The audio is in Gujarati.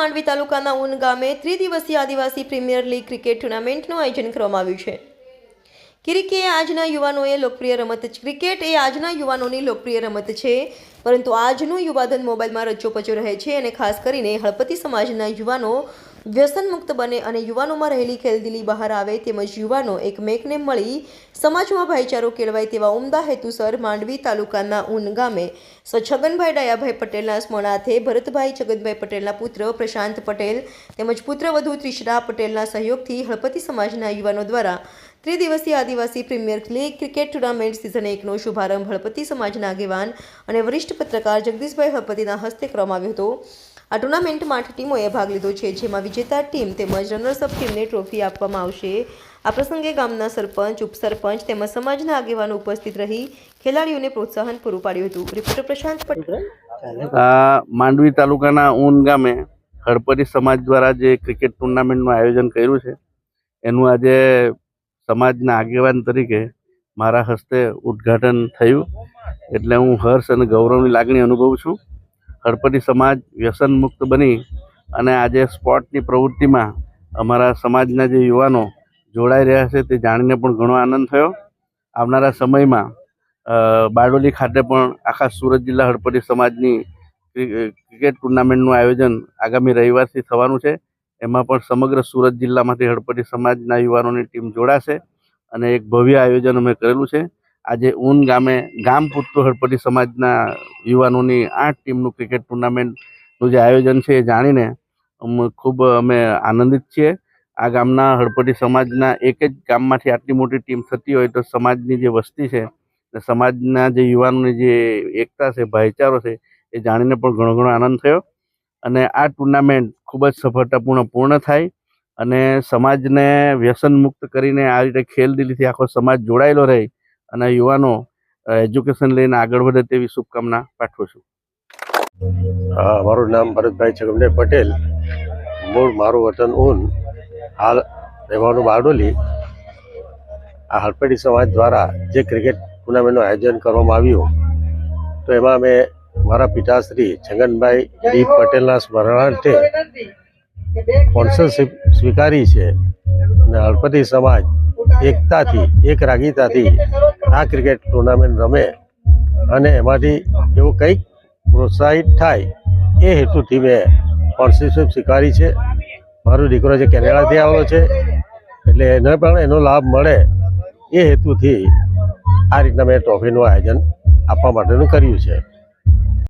માંડવી તાલુકાના ઉન ગામે ત્રિદિવસીય આદિવાસી પ્રીમિયર લીગ ક્રિકેટ ટુર્નામેન્ટનું આયોજન કરવામાં આવ્યું છે. ક્રિકે આજના યુવાનોએ લોકપ્રિય રમત ક્રિકેટ એ આજના યુવાનોની લોકપ્રિય રમત છે, પરંતુ આજનું યુવાધન મોબાઈલમાં રચોપચો રહે છે અને ખાસ કરીને હળપતિ સમાજના યુવાનો વ્યસનમુક્ત બને અને યુવાનોમાં રહેલી ખેલદિલી બહાર આવે તેમજ યુવાનો એકમેકને મળી સમાજમાં ભાઈચારો કેળવાય તેવા ઉમદા હેતુસર માંડવી તાલુકાના ઉન ગામે છગનભાઈ ડાયાભાઈ પટેલના સ્મરણાર્થે ભરતભાઈ છગનભાઈ પટેલના પુત્ર પ્રશાંત પટેલ તેમજ પુત્રવધુ ત્રિશરા પટેલના સહયોગથી હળપતિ સમાજના યુવાનો દ્વારા ત્રિદિવસીય આદિવાસી premier league cricket tournament season એકનો શુભારંભ હળપતિ સમાજના આગેવાન અને વરિષ્ઠ પત્રકાર જગદીશભાઈ હળપતિના હસ્તે કરવામાં આવ્યો હતો. આ ટુર્નામેન્ટમાં આઠ ટીમોએ ભાગ લીધો છે, જેમાં વિજેતા ટીમ તેમજ રનર્સઅપ ટીમને ટ્રોફી આપવામાં આવશે. આ પ્રસંગે ગામના સરપંચ, ઉપસરપંચ તેમજ સમાજના આગેવાનો ઉપસ્થિત રહી ખેલાડીઓને પ્રોત્સાહન પૂરું પાડ્યું હતું. રિપોર્ટર પ્રશાંત પટેલ. માંડવી તાલુકાના ઊન ગામે હળપતિ સમાજ દ્વારા જે ક્રિકેટ ટુર્નામેન્ટનું આયોજન કર્યું છે, એનું આજે સમાજના આગેવાન તરીકે મારા હસ્તે ઉદ્ઘાટન થયું. એટલે હું હર્ષ અને ગૌરવની લાગણી અનુભવું છું. હળપતિ સમાજ વ્યસન મુક્ત બની અને આજે સ્પોર્ટની પ્રવૃત્તિમાં અમારા સમાજના જે યુવાનો જોડાઈ રહ્યા છે તે જાણીને પણ ઘણો આનંદ થયો. આવનારા સમયમાં બારડોલી ખાતે પણ આખા સુરત જિલ્લા હળપતિ સમાજની ક્રિકેટ ટુર્નામેન્ટનું આયોજન આગામી રવિવારથી થવાનું છે. એમાં પણ સમગ્ર સુરત જિલ્લામાંથી હળપતિ સમાજના યુવાનોની ટીમ જોડાશે અને એક ભવ્ય આયોજન અમે કરેલું છે. આજે ઊન ગામે ગામ પૂરતું હળપતિ સમાજના યુવાનોની આઠ ટીમનું ક્રિકેટ ટુર્નામેન્ટનું જે આયોજન છે એ જાણીને ખૂબ અમે આનંદિત છીએ. આ ગામના હળપટી સમાજના એક જ ગામમાંથી આટલી મોટી ટીમ થતી હોય તો સમાજની જે વસ્તી છે ને સમાજના જે યુવાનોની જે એકતા છે, ભાઈચારો છે એ જાણીને પણ ઘણો ઘણો આનંદ થયો. અને આ ટુર્નામેન્ટ ખૂબ જ સફળતાપૂર્ણ પૂર્ણ થાય અને સમાજને વ્યસન મુક્ત કરીને આ રીતે ખેલદિલીથી આખો સમાજ જોડાયેલો રહે અને યુવાનો એજ્યુકેશન લઈને આગળ વધે તેવી શુભકામના પાઠવું છું. હા, મારું નામ ભરતભાઈ છગમભાઈ પટેલ. મૂળ મારું વતન ઊન હાલ રહેવાનું બારડોલી. આ હળપડી સમાજ દ્વારા જે ક્રિકેટ ટુર્નામેન્ટનું આયોજન કરવામાં આવ્યું, તો એમાં મેં મારા પિતાશ્રી છગનભાઈ ડી પટેલના સ્મરણાર્થે સ્પોન્સરશીપ સ્વીકારી છે. અને હળપતિ સમાજ એકતાથી, એક રાગીતાથી આ ક્રિકેટ ટુર્નામેન્ટ રમે અને એમાંથી એવું કંઈક પ્રોત્સાહિત થાય એ હેતુથી મેં સ્પોન્સરશીપ સ્વીકારી છે. મારો દીકરો જે કેનેડાથી આવેલો છે, એટલે એને પણ એનો લાભ મળે એ હેતુથી આ રીતના મેં ટ્રોફીનું આયોજન આપવા માટેનું કર્યું છે.